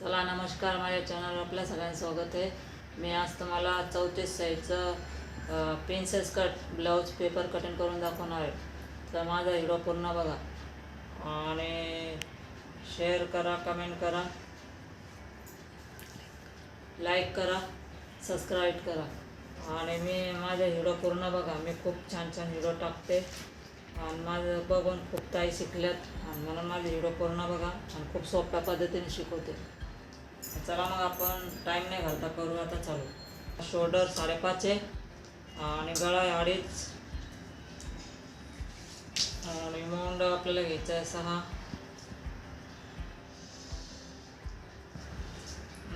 चला नमस्कार. माझ्या चॅनलवर आपल्या सगळ्यांचं स्वागत आहे. मी आज तुम्हाला चौतीस साईजचं princess cut blouse paper cutting करून दाखवणार आहे. तर माझा व्हिडिओ पूर्ण बघा. आणि शेअर करा कमेंट करा. लाईक करा सबस्क्राईब करा. आणि मी माझा व्हिडिओ पूर्ण बघा. मी खूप छान छान व्हिडिओ टाकते. आणि माझं बघून खूप ताई शिकल्यात. आणि म्हणून माझे व्हिडिओ पूर्ण बघा. आणि खूप सोप्या पद्धतीने शिकवते. चला मग आपण टाईम नाही घालता करू आता चालू. शोल्डर साडेपाच आहे आणि गळा अडीच. आणि मोंड आपल्याला घ्यायचं आहे सहा.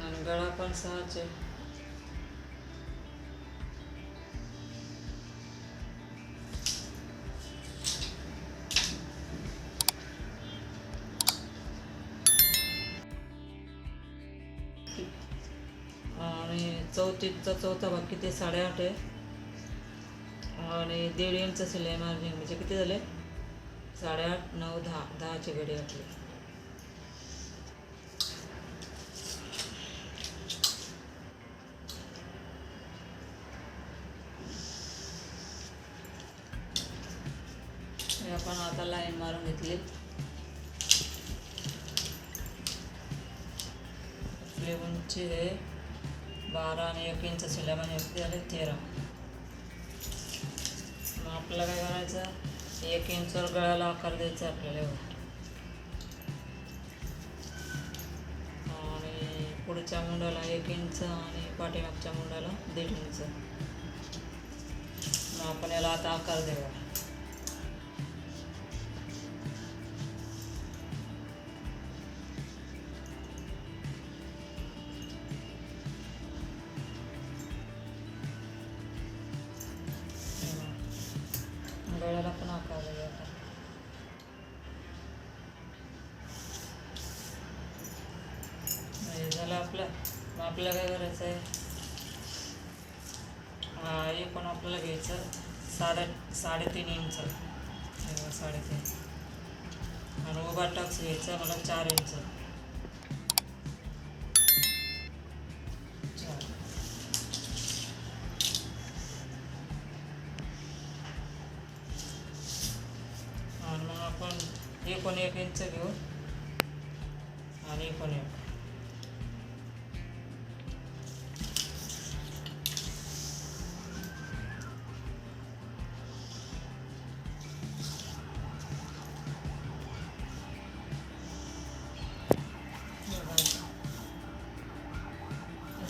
आणि गळा पण सहाच आहे. आणि चौतीसचा चौथा भाग किती साडेआठ आहे. आणि दीड इंच शिलाई मार्जिन म्हणजे किती झाले? साडेआठ नऊ दहा. दहाची घडी आटली हे आपण आता लाईन मारून घेतली. आपली उंची आहे. बारा आणि एक इंच शिलाई आणि झाले तेरा. मग आपल्याला काय करायचं? एक इंचवर गळ्याला आकार द्यायचा आपल्याला आणि पुढच्या मुंडाला एक इंच आणि पाठीमागच्या मुंडाला दीड इंच मग आपण याला आता आकार देऊया. आपल्याला काय करायचं आहे हा हे पण आपल्याला घ्यायचं. साडे साडेतीन इंच. साडेतीन. आणि उभा टक्स घ्यायचा मला चार इंच. चार. आणि मग आपण एकोण एक इंच घेऊ. आणि एकोण एक.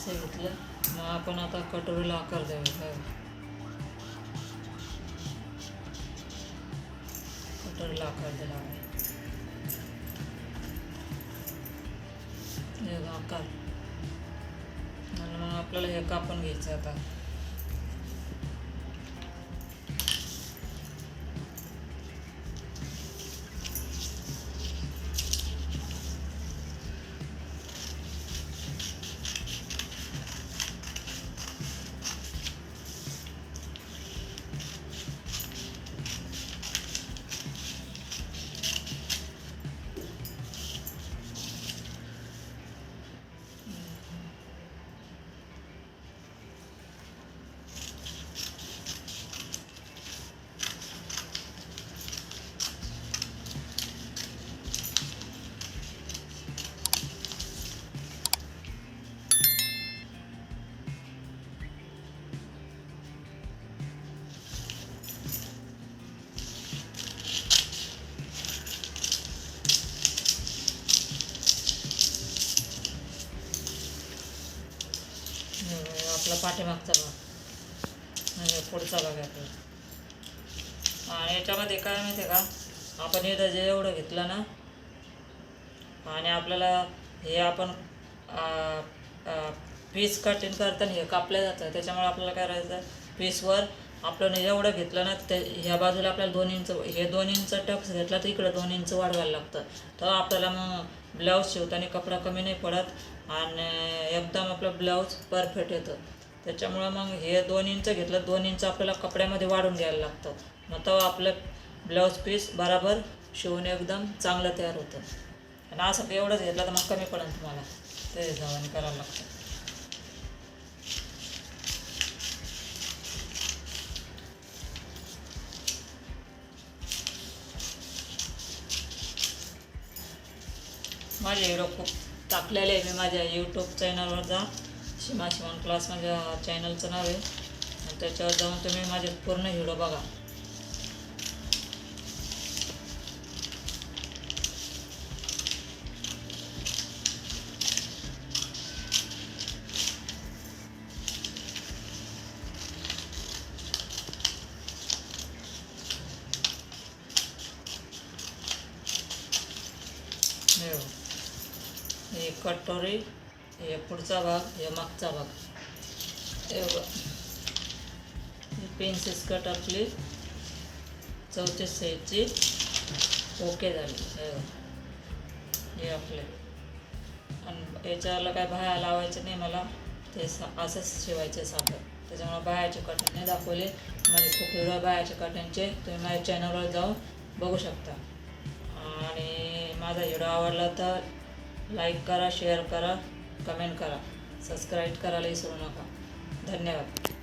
असं घेतलं. मग आपण आता कटोरीला आकार द्यावा काय कटोरीला आकार दिला हे आकार आणि मग आपल्याला हे कापून घ्यायचं आता. पाठीमागचा भाग. म्हणजे पुढचा भाग आहे आपला. आणि याच्यामध्ये काय माहिती आहे का? आपण इथं जे एवढं घेतलं ना आणि आपल्याला हे आपण पीस कटिंग करताना हे कापलं जातं. त्याच्यामुळे आपल्याला काय करायचं पीसवर आपण एवढं घेतलं ना ते ह्या बाजूला आपल्याला दोन इंच हे दोन इंच टक्स घेतला तर इकडं दोन इंच वाढवायला लागतं. तर आपल्याला मग ब्लाऊज शिवताना कपडा कमी नाही पडत आणि एकदम आपलं ब्लाऊज परफेक्ट येतं. त्याच्यामुळं मग हे दोन इंच घेतलं दोन इंच आपल्याला कपड्यामध्ये वाढून घ्यायला लागतं मग तेव्हा आपलं ब्लाऊज पीस बराबर शिवून एकदम चांगलं तयार होतं. आणि असं एवढंच घेतलं तर मग कमी पडेल तुम्हाला. ते हिशोबाने करावं लागतं. माझे व्हिडिओ खूप टाकलेले आहे. मी माझ्या यूट्यूब चॅनलवर जा. शिमा शिवण क्लास माझ्या चॅनलचं नाव आहे. आणि त्याच्यावर जाऊन तुम्ही माझे पूर्ण व्हिडिओ बघा. हे कटोरी. हे पुढचा भाग हे मागचा भाग. हे बघ. पेन्सिल स्कर्ट आपली. चौतीस साईजची. ओके झाली. हे हे आपले. आणि याच्याला काय बाह्या लावायचं नाही मला. ते सा असंच शिवायचे साखर. त्याच्यामुळे बाह्याचे कटन दाखवले. माझे खूप व्हिडिओ बाह्याचे कटनचे तुम्ही माझ्या चॅनलवर जाऊन बघू शकता. आणि माझा व्हिडिओ आवडला तर लाईक करा शेअर करा. कमेंट करा सबस्क्राईब करायला विसरू नका. धन्यवाद.